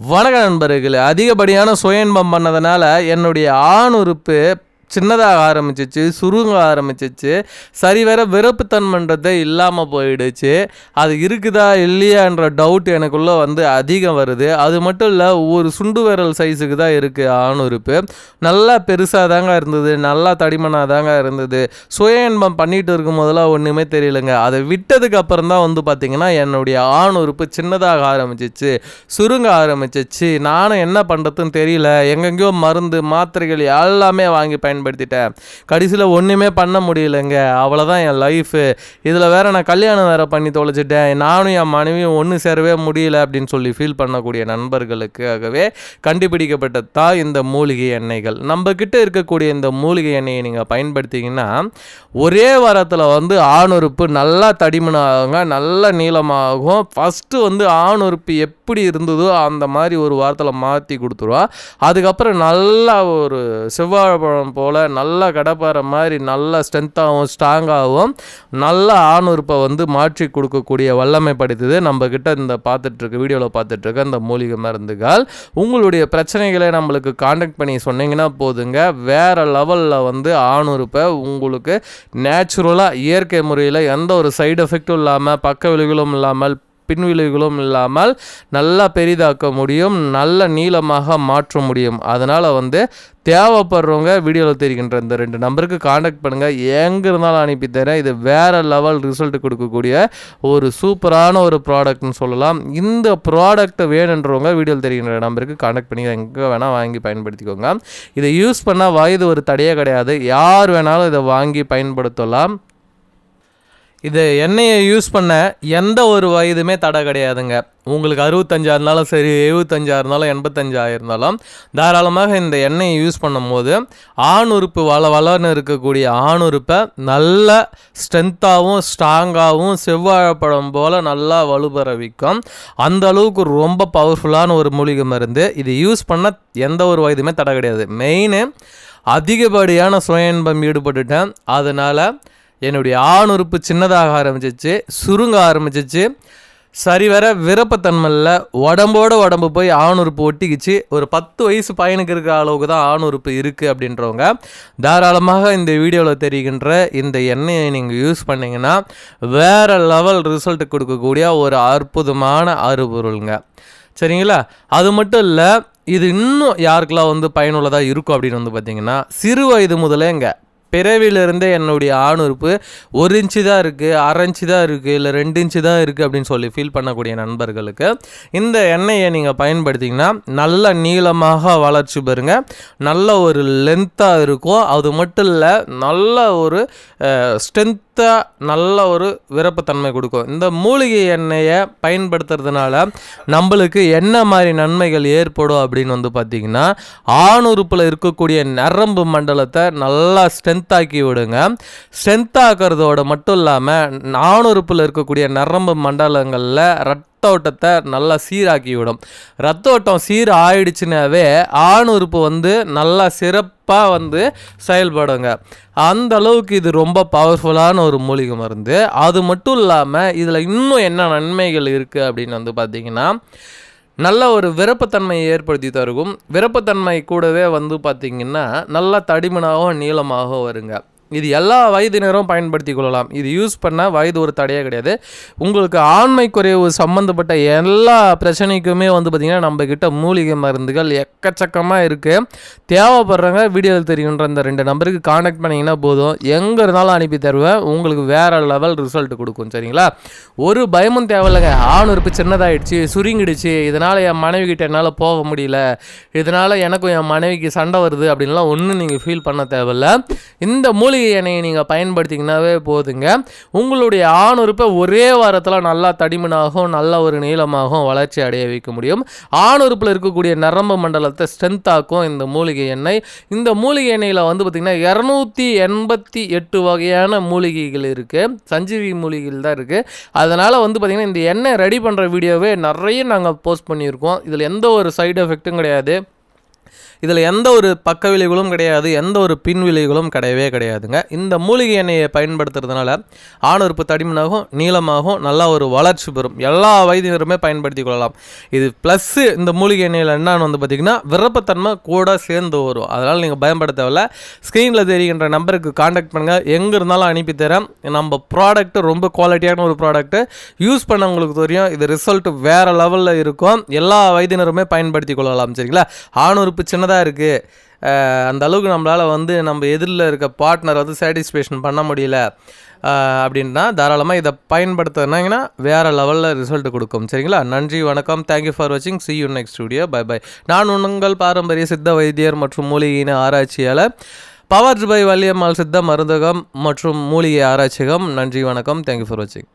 வணக்க நண்பர்களே அதிகப்படியான சுய இன்பம் பண்ணதுனால என்னுடைய ஆண் உறுப்பு சின்னதாக ஆரம்பிச்சிச்சு சுருங்க ஆரம்பிச்சிச்சு. சரி வேற விருப்பத்தன்மைன்றதே இல்லாமல் போயிடுச்சு. அது இருக்குதா இல்லையான்ற டவுட் எனக்குள்ளே வந்து அதிகம் வருது. அது மட்டும் இல்லை ஒரு சுண்டு விரல் சைஸுக்கு தான் இருக்குது ஆணுறுப்பு. நல்லா பெருசாக தாங்க இருந்தது நல்லா தடிமனாக தாங்க இருந்தது. சுய இன்பம் பண்ணிட்டு இருக்கும் போதெல்லாம் ஒன்றுமே தெரியலங்க. அதை விட்டதுக்கு அப்புறம் தான் வந்து பார்த்திங்கன்னா என்னுடைய ஆணுறுப்பு சின்னதாக ஆரம்பிச்சிச்சு சுருங்க ஆரம்பிச்சிச்சு. நானும் என்ன பண்ணுறதுன்னு தெரியல. எங்கெங்கேயோ மருந்து மாத்திரைகள் எல்லாமே வாங்கி பயன் பயன்படுத்திட்டேன். கடைசியில் ஒன்றுமே பண்ண முடியலங்க. அவ்வளோதான் என் லைஃபு இதில் வேற நான் கல்யாணம் வேற பண்ணி தொலைச்சிட்டேன். நானும் என் மனைவியும் ஒன்று சேரவே முடியல அப்படின்னு சொல்லி ஃபீல் பண்ணக்கூடிய நண்பர்களுக்காகவே கண்டுபிடிக்கப்பட்ட தான் இந்த மூலிகை எண்ணெய்கள். நம்ம கிட்ட இருக்கக்கூடிய இந்த மூலிகை எண்ணெயை நீங்கள் பயன்படுத்திங்கன்னா ஒரே வாரத்தில் வந்து ஆணுறுப்பு நல்லா தடிமனாகுங்க. நல்லா நீளமாகும். ஃபஸ்ட்டு வந்து ஆணுறுப்பு எப்படி இருந்ததோ அந்த மாதிரி ஒரு வாரத்தில் மாற்றி கொடுத்துருவா. அதுக்கப்புறம் நல்லா ஒரு செவ்வாழைப்பழம் போல் நல்லா கடப்பாறை மாதிரி நல்லா ஸ்ட்ரென்த்தாகவும் ஸ்ட்ராங்காகவும் நல்ல ஆணுறுப்பை வந்து மாற்றி கொடுக்கக்கூடிய வல்லமை படைத்தது நம்ம கிட்ட இந்த பார்த்துட்ருக்க வீடியோவில் பார்த்துட்ருக்க இந்த மூலிகை மருந்துகள். உங்களுடைய பிரச்சனைகளை நம்மளுக்கு காண்டாக்ட் பண்ணி சொன்னீங்கன்னா போதுங்க. வேறு லெவலில் வந்து ஆணுறுப்பை உங்களுக்கு நேச்சுரலாக இயற்கை முறையில் எந்த ஒரு சைடு எஃபெக்ட்டும் இல்லாமல் பக்க விளைவுகளும் இல்லாமல் பின்விளைவுகளும் இல்லாமல் நல்லா பெரிதாக்க முடியும் நல்ல நீளமாக மாற்ற முடியும். அதனால் வந்து தேவைப்படுறவங்க வீடியோவில் தெரிகின்ற இந்த ரெண்டு நம்பருக்கு காண்டாக்ட் பண்ணுங்கள் எங்கே இருந்தாலும் அனுப்பி தரேன். இது வேறு லெவல் ரிசல்ட் கொடுக்கக்கூடிய ஒரு சூப்பரான ஒரு ப்ராடக்ட்னு சொல்லலாம். இந்த ப்ராடக்ட்டை வேணுன்றவங்க வீடியோவில் தெரிகின்ற நம்பருக்கு காண்டாக்ட் பண்ணி எங்கே வேணால் வாங்கி பயன்படுத்திக்கோங்க. இதை யூஸ் பண்ணால் வயது ஒரு தடையே கிடையாது. யார் வேணாலும் இதை வாங்கி பயன்படுத்தலாம். இது எண்ணெயை யூஸ் பண்ண எந்த ஒரு வயதுமே தடை கிடையாதுங்க. உங்களுக்கு அறுபத்தஞ்சா இருந்தாலும் சரி எழுபத்தஞ்சா இருந்தாலும் எண்பத்தஞ்சா இருந்தாலும் தாராளமாக இந்த எண்ணெயை யூஸ் பண்ணும்போது ஆண் உறுப்பு வள வளர்னு இருக்கக்கூடிய ஆண் உறுப்பை நல்ல ஸ்ட்ரென்த்தாகவும் ஸ்ட்ராங்காகவும் செவ்வாழைப்பழம் போல் நல்லா வலுபரவிக்கும் வைக்கும். அந்த அளவுக்கு ரொம்ப பவர்ஃபுல்லான ஒரு மூலிகை மருந்து. இது யூஸ் பண்ண எந்த ஒரு வயதுமே தடை கிடையாது. மெயின் அதிகப்படியான சுய இன்பம் ஈடுபட்டுட்டேன். அதனால் என்னுடைய ஆணுறுப்பு சின்னதாக ஆரம்பிச்சிச்சு சுருங்க ஆரம்பிச்சிச்சு. சரிவர விருப்பத்தன்மையில் உடம்போட உடம்பு போய் ஆணுறுப்பு ஒட்டிக்கிச்சு. ஒரு பத்து வயசு பையனுக்கு இருக்கிற அளவுக்கு தான் ஆணுறுப்பு இருக்குது அப்படின்றவங்க தாராளமாக இந்த வீடியோவில் தெரிகின்ற இந்த எண்ணெயை நீங்கள் யூஸ் பண்ணிங்கன்னா வேறு லெவல் ரிசல்ட் கொடுக்கக்கூடிய ஒரு அற்புதமான அறுபொருளுங்க. சரிங்களா? அது மட்டும் இல்லை இது இன்னும் யாருக்கெல்லாம் வந்து பயனுள்ளதாக இருக்கும் அப்படின்னு வந்து பார்த்தீங்கன்னா சிறு வயது முதலேங்க பிறவிலிருந்து என்னுடைய ஆணுறுப்பு ஒரு இன்ச்சு தான் இருக்குது அரை இன்ச்சு தான் இருக்குது இல்லை ரெண்டு இன்ச்சு தான் இருக்குது அப்படின்னு சொல்லி ஃபீல் பண்ணக்கூடிய நண்பர்களுக்கு இந்த எண்ணெயை நீங்கள் பயன்படுத்திங்கன்னா நல்ல நீளமாக வளர்ச்சி பெறுங்க. நல்ல ஒரு லென்த்தாக இருக்கும். அது மட்டும் இல்லை நல்ல ஒரு ஸ்ட்ரென்த் ஸ்ட்ரென்த்தாக நல்ல ஒரு விருப்பத்தன்மை கொடுக்கும். இந்த மூலிகை எண்ணெயை பயன்படுத்துறதுனால நம்மளுக்கு என்ன மாதிரி நன்மைகள் ஏற்படும் அப்படின்னு வந்து பார்த்திங்கன்னா ஆணுறுப்பில் இருக்கக்கூடிய நரம்பு மண்டலத்தை நல்லா ஸ்ட்ரென்த்தாக்கி விடுங்க. ஸ்ட்ரென்த்தாக்குறதோட மட்டும் இல்லாமல் ஆணுறுப்பில் இருக்கக்கூடிய நரம்பு மண்டலங்களில் ரத்த ஓட்டத்தை நல்லா சீராக்கி விடும். ரத்த ஓட்டம் சீர் ஆயிடுச்சுனாவே ஆண் உறுப்பு வந்து நல்லா சிறப்பு சிறப்பாக வந்து செயல்படுங்க. அந்த அளவுக்கு இது ரொம்ப பவர்ஃபுல்லான ஒரு மூலிகை மருந்து. அது மட்டும் இல்லாமல் இதில் இன்னும் என்ன நன்மைகள் இருக்குது அப்படின்னு வந்து பார்த்திங்கன்னா நல்ல ஒரு விருப்பத்தன்மையை ஏற்படுத்தி தருகும். விருப்பத்தன்மை கூடவே வந்து பார்த்திங்கன்னா நல்லா தடிமனாகவும் நீளமாகவும் வருங்க. இது எல்லா வயதினரும் பயன்படுத்தி கொள்ளலாம். இது யூஸ் பண்ண வயது ஒரு தடையே கிடையாது. உங்களுக்கு ஆண்மை குறைவு சம்மந்தப்பட்ட எல்லா பிரச்சனைக்குமே வந்து பார்த்திங்கன்னா நம்மக்கிட்ட மூலிகை மருந்துகள் எக்கச்சக்கமாக இருக்குது தேவைப்படுறவங்க வீடியோவில் தெரியுன்ற அந்த ரெண்டு நம்பருக்கு காண்டாக்ட் பண்ணிங்கன்னா போதும். எங்கே இருந்தாலும் அனுப்பி தருவேன். உங்களுக்கு வேறு லெவல் ரிசல்ட் கொடுக்கும் சரிங்களா? ஒரு பயமும் தேவையில்லைங்க. ஆண் உறுப்பு சின்னதாகிடுச்சு சுருங்கிடுச்சு. இதனால் என் மனைவி கிட்ட என்னால் போக முடியல. இதனால் எனக்கும் என் மனைவிக்கு சண்டை வருது அப்படின்லாம் ஒன்றும் நீங்கள் ஃபீல் பண்ண தேவையில்ல. இந்த மூலிகை எண்ணெயை நீங்கள் பயன்படுத்திங்கனாவே போதுங்க. உங்களுடைய ஆணுறுப்பை ஒரே வாரத்தில் நல்லா தடிமனாகவும் நல்ல ஒரு நீளமாகவும் வளர்ச்சி அடைய வைக்க முடியும். ஆணுறுப்பில் இருக்கக்கூடிய நரம்பு மண்டலத்தை ஸ்ட்ரென்த்தாக்கும் இந்த மூலிகை எண்ணெய். இந்த மூலிகை எண்ணெயில் வந்து பார்த்திங்கன்னா இரநூத்தி எண்பத்தி எட்டு வகையான மூலிகைகள் இருக்குது சஞ்சீவி மூலிகைகள் தான் இருக்குது அதனால் வந்து பார்த்திங்கன்னா இந்த எண்ணெய் ரெடி பண்ணுற வீடியோவே நிறைய நாங்கள் போஸ்ட் பண்ணியிருக்கோம். இதில் எந்த ஒரு சைடு எஃபெக்ட்டும் கிடையாது. இதில் எந்த ஒரு பக்க விளைவுகளும் கிடையாது எந்த ஒரு பின் விளைவுகளும் கிடையவே கிடையாதுங்க. இந்த மூலிகை எண்ணெயை பயன்படுத்துறதுனால ஆணுறுப்பு தடிமனாகும் நீளமாகும் நல்லா ஒரு வளர்ச்சி பெறும். எல்லா வயதினருமே பயன்படுத்தி கொள்ளலாம். இது ப்ளஸ்ஸு இந்த மூலிகை எண்ணெயில் என்னன்னு வந்து பார்த்திங்கன்னா விருப்பத்தன்மை கூட சேர்ந்து வரும். அதனால் நீங்கள் பயன்பட தேவையில்ல. ஸ்க்ரீனில் தெரிகின்ற நம்பருக்கு காண்டாக்ட் பண்ணுங்கள் எங்கே இருந்தாலும் அனுப்பி தரேன். நம்ம ப்ராடக்ட் ரொம்ப குவாலிட்டியான ஒரு ப்ராடக்ட்டு யூஸ் பண்ணவங்களுக்கு தெரியும். இது ரிசல்ட் வேறு லெவலில் இருக்கும். எல்லா வயதினருமே பயன்படுத்தி கொள்ளலாம். சரிங்களா? ஆணுறுப்பு சின்னதாக இருக்குது அந்த அளவுக்கு நம்மளால் வந்து நம்ம எதிரில் இருக்க பார்ட்னர் வந்து சாட்டிஸ்ஃபேக்ஷன் பண்ண முடியல. அப்படின்னா தாராளமாக இதை பயன்படுத்தினாங்கன்னா வேறு லெவலில் ரிசல்ட் கொடுக்கும். சரிங்களா? நன்றி வணக்கம். தேங்க்யூ ஃபார் வாட்சிங் see you next studio bye bye நான் உங்கள் பாரம்பரிய சித்த வைத்தியர் மற்றும் மூலிகையின ஆராய்ச்சியாளர் பவர் பை வள்ளியம்மாள் சித்த மருந்தகம் மற்றும் மூலிகை ஆராய்ச்சிகம் நன்றி வணக்கம். தேங்க்யூ ஃபார் வாட்சிங்